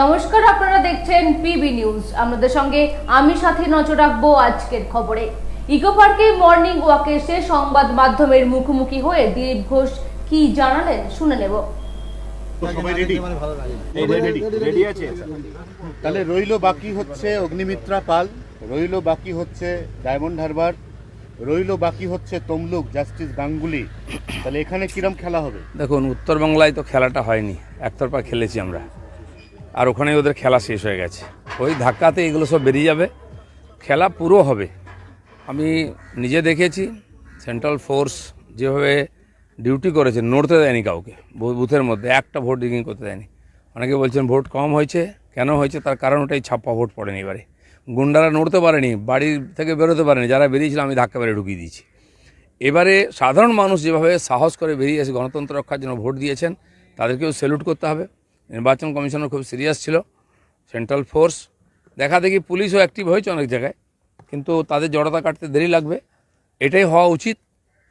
নমস্কার আপনারা দেখছেন পিবি নিউজ আমাদের সঙ্গে আমি সাথে নজর রাখব আজকের খবরে। ইকো পার্কে মর্নিং ওয়াকে এসে সংবাদ মাধ্যমের মুখোমুখি হয়ে দিলীপ ঘোষ কি জানালেন শুনে নেব। তো সবাই রেডি সবাই রেডি রেডি। আছে? তাহলে রইল বাকি হচ্ছে অগ্নিমিত্রা পাল রইল বাকি হচ্ছে ডায়মন্ড হারবার রইল বাকি হচ্ছে তমলুক জাস্টিস গাঙ্গুলি। তাহলে এখানে কিরম খেলা হবে? দেখুন উত্তরবাংলায় তো খেলাটা হয়নি একতরফা খেলেছি আমরা। আর ওখানে ওদের খেলা শেষ হয়ে গেছে। ওই ধাক্কাতে এগুলো সব বেরিয়ে যাবে। খেলা পুরো হবে। আমি নিজে দেখেছি সেন্ট্রাল ফোর্স যেভাবে ডিউটি করেছে, নড়তে দেয়নি কাউকে বুথের মধ্যে, একটা ভোট রিগিং করতে দেয়নি। অনেকে বলছেন ভোট কম হয়েছে, কেন হয়েছে? তার কারণ ওটাই, ছাপ্পা ভোট পড়েনি এবারে। গুন্ডারা নড়তে পারেনি, বাড়ি থেকে বেরোতে পারেনি, যারা বেরিয়েছিল আমি ধাক্কা মেরে ঢুকিয়ে দিয়েছি। এবারে সাধারণ মানুষ যেভাবে সাহস করে বেরিয়ে এসে গণতন্ত্র রক্ষার জন্য ভোট দিয়েছেন, তাদেরকেও স্যালুট করতে হবে। নির্বাচন কমিশনার খুব সিরিয়াস ছিল সেন্ট্রাল ফোর্স। দেখা দেখি পুলিশও অ্যাক্টিভ হয়েছে অনেক জায়গায় কিন্তু তাদের জড়তা কাটতে দেরি লাগবে। এটাই হওয়া উচিত।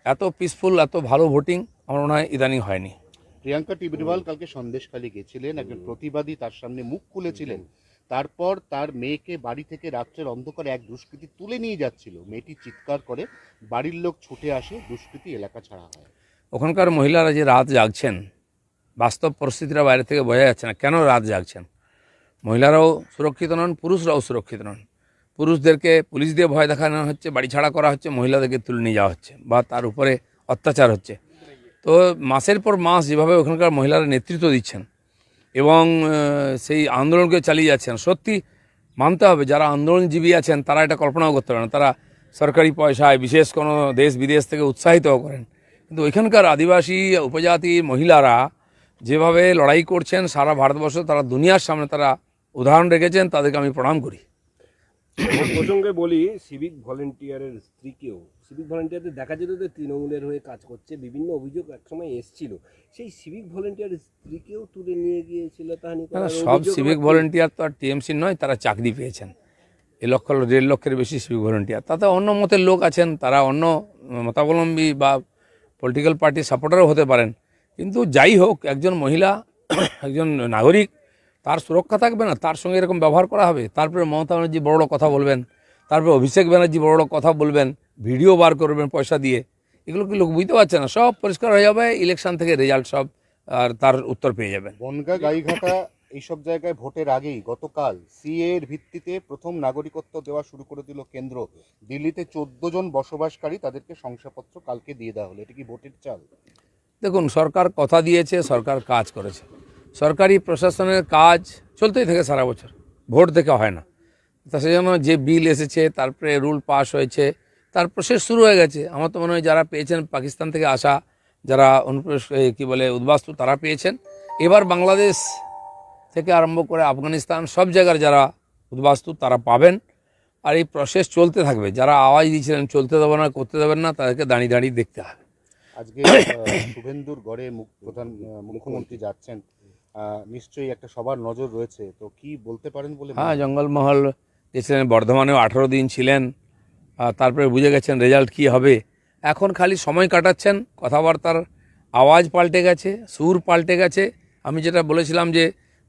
এত পিসফুল এত ভালো ভোটিং আমার মনে হয় ইদানিং হয়নি। প্রিয়াঙ্কা টিবরিওয়াল কালকে সন্দেশখালী গেছিলেন একজন প্রতিবাদী তার সামনে মুখ খুলেছিলেন। তারপর তার মেয়েকে বাড়ি থেকে রাত্রের অন্ধকারে এক দুষ্কৃতী তুলে নিয়ে যাচ্ছিল। মেয়েটি চিৎকার করে বাড়ির লোক ছুটে আসে দুষ্কৃতী এলাকা ছাড়া হয়। ওখানকার মহিলারা যে রাত জাগছেন বাস্তব পরিস্থিতিটা বাইরে থেকে বোঝা যাচ্ছে না। কেন রাত জাগছেন? মহিলারাও সুরক্ষিত নন, পুরুষরাও সুরক্ষিত নন। পুরুষদেরকে পুলিশ দিয়ে ভয় দেখানো হচ্ছে, বাড়ি ছাড়া করা হচ্ছে, মহিলাদেরকে তুলে নিয়ে যাওয়া হচ্ছে বা তার উপরে অত্যাচার হচ্ছে। তো মাসের পর মাস যেভাবে ওখানকার মহিলারা নেতৃত্ব দিচ্ছেন এবং সেই আন্দোলনকে চালিয়ে যাচ্ছেন, সত্যি মানতে হবে, যারা আন্দোলনজীবী আছেন, তারা এটা কল্পনাও করতে পারে না। তারা সরকারি পয়সায়, বিশেষ কোনো দেশ বিদেশ থেকে উৎসাহিতও করেন। কিন্তু ওইখানকার আদিবাসী, উপজাতি মহিলারা যেভাবে লড়াই করছেন সারা ভারতবর্ষ তারা দুনিয়ার সামনে তারা উদাহরণ রেখেছেন তাদেরকে আমি প্রণাম করি। প্রসঙ্গে বলি সিভিক ভলেন্টিয়ারের স্ত্রীকেও সিভিক ভলেন্টিয়ারদের দেখা যেত যে তৃণমূলের হয়ে কাজ করছে বিভিন্ন অভিযোগ একসময় এসছিল। সেই সিভিক ভলেন্টিয়ারের স্ত্রীকেও তুলে নিয়ে গিয়েছিল তাহানি সব সিভিক ভলেন্টিয়ার তো আর টিএমসি নয় তারা চাকরি পেয়েছেন। এ লক্ষ দেড় লক্ষের বেশি সিভিক ভলেন্টিয়ার তাতে অন্য মতের লোক আছেন তারা অন্য মতাবলম্বী বা পলিটিক্যাল পার্টির সাপোর্টারও হতে পারেন। কিন্তু যাই হোক, একজন মহিলা, একজন নাগরিক, তার সুরক্ষা থাকবে না, তার সঙ্গে এরকম ব্যবহার করা হবে। তারপরে মমতা ব্যানার্জি বড় বড় কথা বলবেন, তারপরে অভিষেক ব্যানার্জি বড় বড় কথা বলবেন, ভিডিও বার করবেন পয়সা দিয়ে। এগুলো কি লোক বুঝতে পারছে না? সব পরিষ্কার হয়ে যাবে ইলেকশন থেকে রেজাল্ট সব, আর তার উত্তর পেয়ে যাবেন। বনগা, গাইঘাটা, এইসব জায়গায় ভোটের আগেই গতকাল সিএ এর ভিত্তিতে প্রথম নাগরিকত্ব দেওয়া শুরু করে দিল কেন্দ্র। দিল্লিতে চোদ্দ জন বসবাসকারী তাদেরকে শংসাপত্র কালকে দিয়ে দেওয়া হলো। এটা কি ভোটের চাল? দেখুন সরকার কথা দিয়েছে সরকার কাজ করেছে। সরকারি প্রশাসনের কাজ চলতেই থাকে সারা বছর ভোট দেখে হয় না। তা সেই জন্য যে বিল এসেছে তারপরে রুল পাস হয়েছে তার প্রসেস শুরু হয়ে গেছে। আমার তো মনে হয় যারা পেয়েছেন পাকিস্তান থেকে আসা যারা অনুপ্রবেশ এ, কি বলে উদ্বাস্তু তারা পেয়েছেন। এবার বাংলাদেশ থেকে আরম্ভ করে আফগানিস্তান সব জায়গার যারা উদ্বাস্তু তারা পাবেন। আর এই প্রসেস চলতে থাকবে। যারা আওয়াজ দিয়েছিলেন চলতে দেবেন না করতে দেবেন না তাদেরকে দাঁড়িয়ে দাঁড়িয়ে দেখতে হবে। আজকে শুভেন্দুর গড়ে মুখ- প্রধান মুখ্যমন্ত্রী যাচ্ছেন নিশ্চয়ই একটা সবার নজর রয়েছে। তো কি বলতে পারেন বলে হ্যাঁ জঙ্গলমহল গেছিলেন বর্ধমানেও আঠারো দিন ছিলেন তারপরে বুঝে গেছেন রেজাল্ট কি হবে। এখন খালি সময় কাটাচ্ছেন কথাবার্তার আওয়াজ পাল্টে গেছে সুর পাল্টে গেছে। আমি যেটা বলেছিলাম যে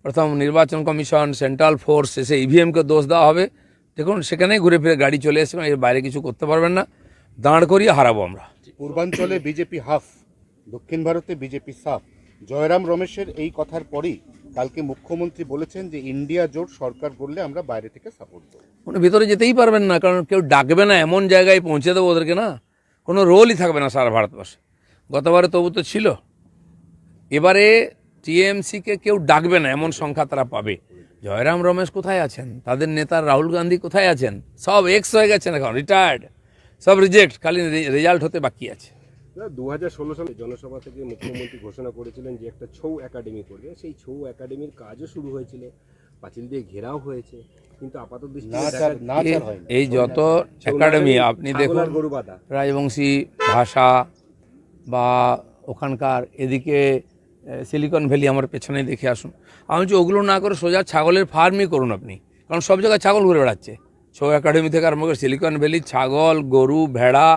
প্রথম নির্বাচন কমিশন সেন্ট্রাল ফোর্স এসে ইভিএমকে দোষ দেওয়া হবে। দেখুন সেখানেই ঘুরে ফিরে গাড়ি চলে এসে এর বাইরে কিছু করতে পারবেন না। দাঁড় করিয়ে হারাবো আমরা। পূর্বাঞ্চলে বিজেপি হাফ, দক্ষিণ ভারতে বিজেপি সাফ। জয়রাম রমেশের এই কথার পরেই কালকে মুখ্যমন্ত্রী বলেছেন যে, ইন্ডিয়া জোট সরকার করলে আমরা বাইরে থেকে সাপোর্ট দেবো। কোনো ভিতরে যেতেই পারবেন না, কারণ কেউ ডাকবে না, এমন জায়গায় পৌঁছে দেবো ওদেরকে না। কোনো রোলই থাকবে না সারা ভারতবর্ষে। গতবারে তবু তো ছিল। এবারে টিএমসিকে কেউ ডাকবে না, এমন সংখ্যা তারা পাবে। জয়রাম রমেশ কোথায় আছেন? তাদের নেতা রাহুল গান্ধী কোথায় আছেন? সব এক্স হয়ে গেছেন এখন রিটায়ার্ড সব রিজেক্ট খালি রেজাল্ট হতে বাকি আছে। দু হাজার ষোলো সালে জনসভা থেকে মুখ্যমন্ত্রী ঘোষণা করেছিলেন যে একটা ছৌ একাডেমি করবে। সেই ছৌ একাডেমির কাজও শুরু হয়েছিল পাঁচিল দিয়ে ঘেরাও হয়েছে কিন্তু আপাত না দৃষ্টিতে চার দেখা- না চার হয়নি এই যত একাডেমি আপনি দেখুন রাজবংশী ভাষা বা ওখানকার এদিকে সিলিকন ভ্যালি আমার পেছনে দেখে আসুন। আমি বলছি ওগুলো না করে সোজা ছাগলের ফার্মই করুন আপনি কারণ সব জায়গায় ছাগল ঘুরে বেড়াচ্ছে। ছৌ একাডেমি থেকে আরম্ভ করে সিলিকন ভ্যালি ছাগল গরু ভেড়া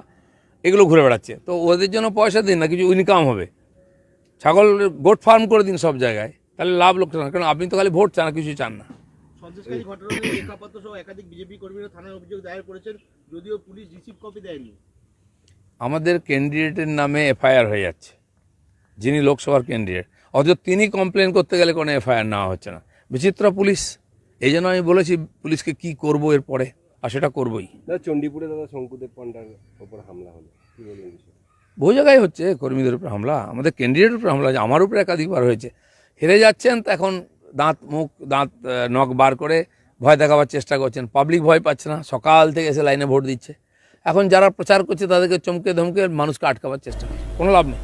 এগুলো ঘুরে বেড়াচ্ছে। তো ওদের জন্য পয়সা দিন না কিছু ইনকাম হবে। ছাগল গোট ফার্ম করে দিন সব জায়গায় তাহলে লাভ লোকসান কারণ আপনি তো খালি ভোট চান কিছু চান না। আমাদের ক্যান্ডিডেটের নামে এফআইআর হয়ে যাচ্ছে যিনি লোকসভার ক্যান্ডিডেট। অথচ তিনি কমপ্লেন করতে গেলে কোনো এফআইআর নেওয়া হচ্ছে না। বিচিত্র পুলিশ। এই জন্য আমি বলেছি পুলিশকে কি করব এরপরে? আর সেটা করবই। চণ্ডীপুরে দাদা শঙ্কুদেব পান্ডার ওপর হামলা হলো। কি বলবেন বহু জায়গায় হচ্ছে কর্মীদের উপর হামলা আমাদের ক্যান্ডিডেটের উপর হামলা আমার উপরে একাধিকবার হয়েছে। হেরে যাচ্ছেন তো এখন দাঁত মুখ দাঁত নখ বার করে ভয় দেখাবার চেষ্টা করছেন। পাবলিক ভয় পাচ্ছে না সকাল থেকে এসে লাইনে ভোট দিচ্ছে। এখন যারা প্রচার করছে তাদেরকে চমকে ধমকে মানুষকে আটকাবার চেষ্টা করছে। কোনো লাভ নেই।